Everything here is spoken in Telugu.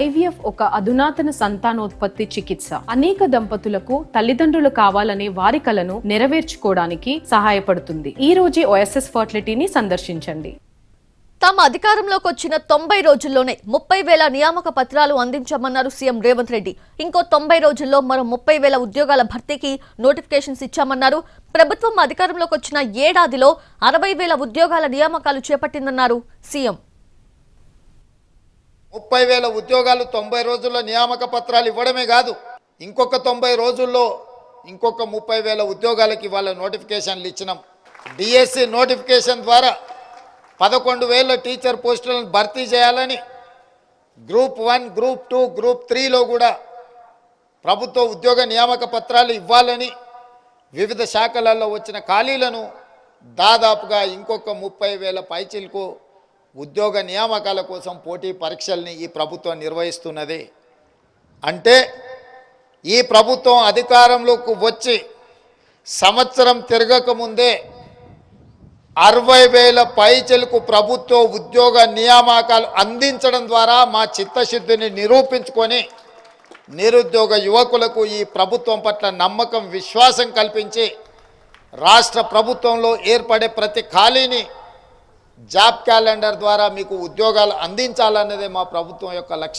ఐవీఎఫ్ ఒక అధునాతన సంతానోత్పత్తి చికిత్స. అనేక దంపతులకు తల్లిదండ్రులు కావాలనే వారి కలను నెరవేర్చుకోవడానికి సహాయపడుతుంది. ఈ రోజే ఓఎస్ఎస్ ఫర్టిలిటీని సందర్శించండి. తాము అధికారంలోకి వచ్చిన తొంభై రోజుల్లోనే ముప్పై వేల నియామక పత్రాలు అందించామన్నారు సీఎం రేవంత్ రెడ్డి. ఇంకో తొంభై రోజుల్లో మరో ముప్పై వేల ఉద్యోగాల భర్తీకి నోటిఫికేషన్స్ ఇచ్చామన్నారు. ప్రభుత్వం అధికారంలోకి వచ్చిన ఏడాదిలో అరవై వేల ఉద్యోగాల నియామకాలు చేపట్టిందన్నారు సీఎం. ముప్పై వేల ఉద్యోగాలు తొంభై రోజుల్లో నియామక పత్రాలు ఇవ్వడమే కాదు ఇంకొక తొంభై రోజుల్లో ఇంకొక ముప్పై వేల ఉద్యోగాలకి ఇవాళ నోటిఫికేషన్లు ఇచ్చినాం. డిఎస్సి నోటిఫికేషన్ ద్వారా పదకొండు వేల టీచర్ పోస్టులను భర్తీ చేయాలని group one group two group త్రీలో కూడా ప్రభుత్వ ఉద్యోగ నియామక పత్రాలు ఇవ్వాలని వివిధ శాఖలలో వచ్చిన ఖాళీలను దాదాపుగా ఇంకొక ముప్పై వేల పైచిలకు ఉద్యోగ నియామకాల కోసం పోటీ పరీక్షల్ని ఈ ప్రభుత్వం నిర్వహిస్తున్నది. అంటే ఈ ప్రభుత్వం అధికారంలోకి వచ్చి సంవత్సరం తిరగకముందే అరవై వేల పైచెలకు ప్రభుత్వ ఉద్యోగ నియామకాలు అందించడం ద్వారా మా చిత్తశుద్ధిని నిరూపించుకొని నిరుద్యోగ యువకులకు ఈ ప్రభుత్వం పట్ల నమ్మకం విశ్వాసం కల్పించి రాష్ట్ర ప్రభుత్వంలో ఏర్పడే ప్రతి ఖాళీని జాబ్ క్యాలెండర్ ద్వారా మీకు ఉద్యోగాలు అందించాలన్నదే మా ప్రభుత్వం యొక్క లక్ష్యం.